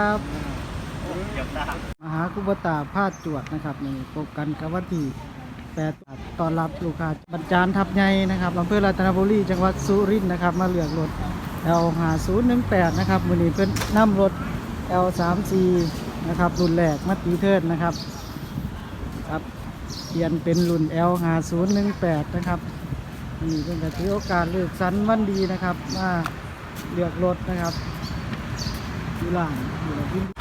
ครับมหาคุบตาพาดจวดนะครับนี่พบกันกับวันที่แปดตอนรับลูกค้าบรรจารทับใหญ่นะครับอำเภอรัตนบุรีจังหวัดสุรินทร์นะครับ มาเลือกรถ L 5 0 1 8นะครับมือนี้เพิ่นนำรถ L 3 4นะครับรุ่นแรกมาตีเทิร์นะครับครับเปลี่ยนเป็นรุ่น L 5 0 1 8นะครับนี่เป็นกถือโอกาสเลือกสันวันดีนะครับมาเลือกรถนะครับ อยู่หลังอยู่ในพื้นที่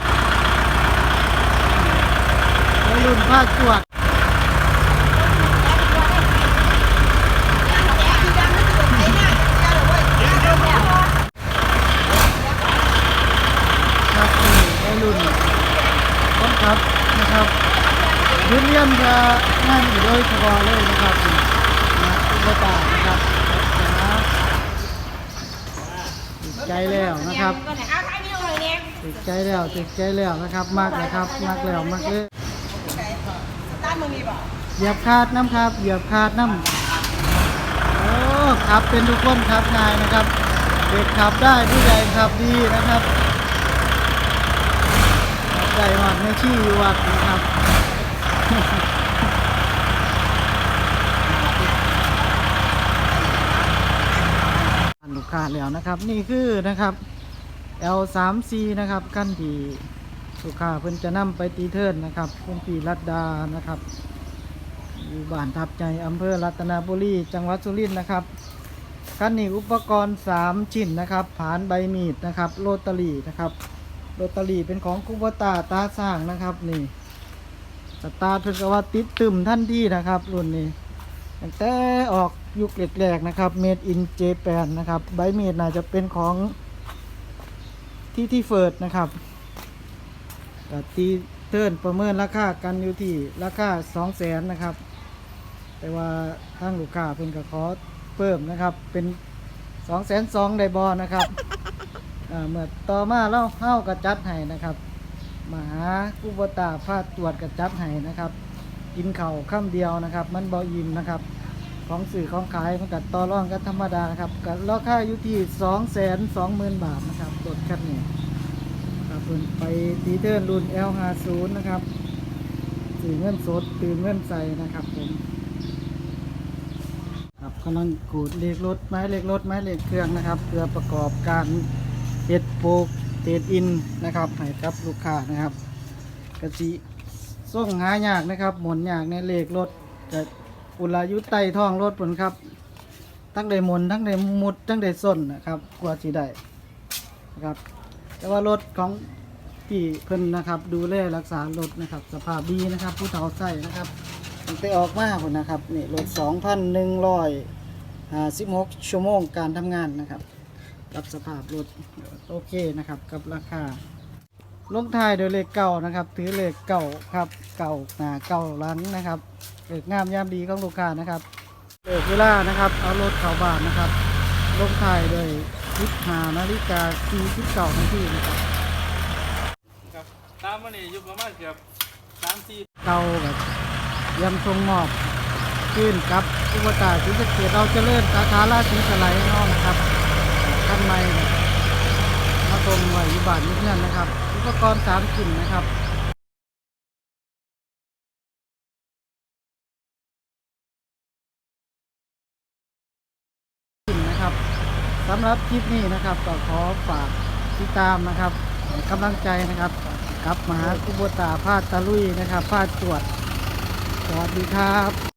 วัยรุ่นภาคจวดครับวัยรุ่นคนขับนะครับยืนเยี่ยมจะงานอยู่โดยเฉพาะเลยนะครับนะอุปตานะครับนะใจแล้วนะครับ ติดใจแล้วติดใจแล้วนะครับ มากนะครับ มากแล้วมากเลยเหยียบคาดน้ำครับเหยียบคาดน้ำโอ้ขับเป็นทุกคนครับนายนะครับ เด็กขับได้ผู้ใหญ่ขับดีนะครับขับได้หอดไม่ชี้อยู่วัดนะครับอันลูกค้าแล้วนะครับ นี่คือนะครับ L3C นะครับขั้นที่ลูกค้าเพิ่นจะนำไปตีเทิร์นนะครับคุณพี่รัตดานะครับอยู่บ้านทับใจอำเภอรัตนบุรีจังหวัดสุรินทร์นะครับคันนี้อุปกรณ์ 3 ชิ้นนะครับ ผานใบมีดนะครับโรตารี่นะครับโรตารี่เป็นของคุบตาตาสร้างนะครับนี่สตาร์ทเพิ่นก็ว่าติดตึมท่านที่นะครับรุ่นนี้ตั้งแต่ออกยุคแรกๆนะครับ Made in Japan นะครับใบมีดน่าจะเป็นของ ที่ที่เฟิร์ดนะครับก็ตีเทิร์นประเมินราคากันอยู่ที่ราคา2 0 0 0 0นนะครับ แต่ว่าทางลูกค้าเพิ่นก็ขอเพิ่มนะครับ เป็น2 0 0 0 0 0ไดบ่นะครับเมื่อต่อมาเราเฮาก็จัดให้นะครับมาหาอุปตาพาตรวจก็จัดให้นะครับ กินเข้าวค่ำเดียวนะครับ มันบ่อิ่มนะครับ ของสื่อของขายมันก็ต่อรองกันธรรมดานะครับก็ราคาอยู่ที่2 2 0 0 0 0บาทนะครับรถคันนี้ครับเพิ่นไปตีเทิร์นรุ่น L50 นะครับสื่อเงินสดตื่นเงินใสนะครับผมครับกำลังขูดเลขรถไม้เลขรถไม้เลขเครื่องนะครับ เพื่อประกอบการเอ็ดโปกเตดอินนะครับให้กับลูกค้านะครับกะจิส่งหายากนะครับ หมุนยากในเลขรถจะ อุลายุไตท้องรถผลครับ ทั้งได้มนทั้งได้มุดทั้งได้ส้นนะครับกว่าสิได้นะครับ แต่ว่ารถของพี่เพิ่นนะครับ ดูแลรักษารถนะครับ สภาพดีนะครับ ผู้เฒ่าใส่นะครับตั้งแต่ออกมาพุ่นนะครับนี่รถ2,156ชั่วโมงการทำงานนะครับกับสภาพรถโอเคนะครับกับราคา ลงท้ายโดยเลขเก่านะครับ ถือเลขเก่าครับเก่าหน้าเก่าหลังนะครับเลขงามยามดีของลูกค้านะครับเลขเวลานะครับเอารถเข้าบ้านนะครับ ลงท้ายโดย15นาฬิกา49นาทีนะครับครับตามมานี่อยู่ประมาณเกือบสามสี่เก่าแบบยำทรงหมอบขึ้นครับอุปตาศรีสะเกดเราเจริญสาขาราศีสไลด์น้องนะครับท่านใหม่ เนี่ยมาตรงไว้อยู่บ้านนิดนั่นนะครับ อุปกรณ์สามกลิ่นนะครับกลิ่นนะครับสำหรับคลิปนี้นะครับก็ขอฝากติดตามนะครับให้กำลังใจนะครับกับมหาคุบตาพาดตะลุยนะครับพาดจวดสวัสดีครับ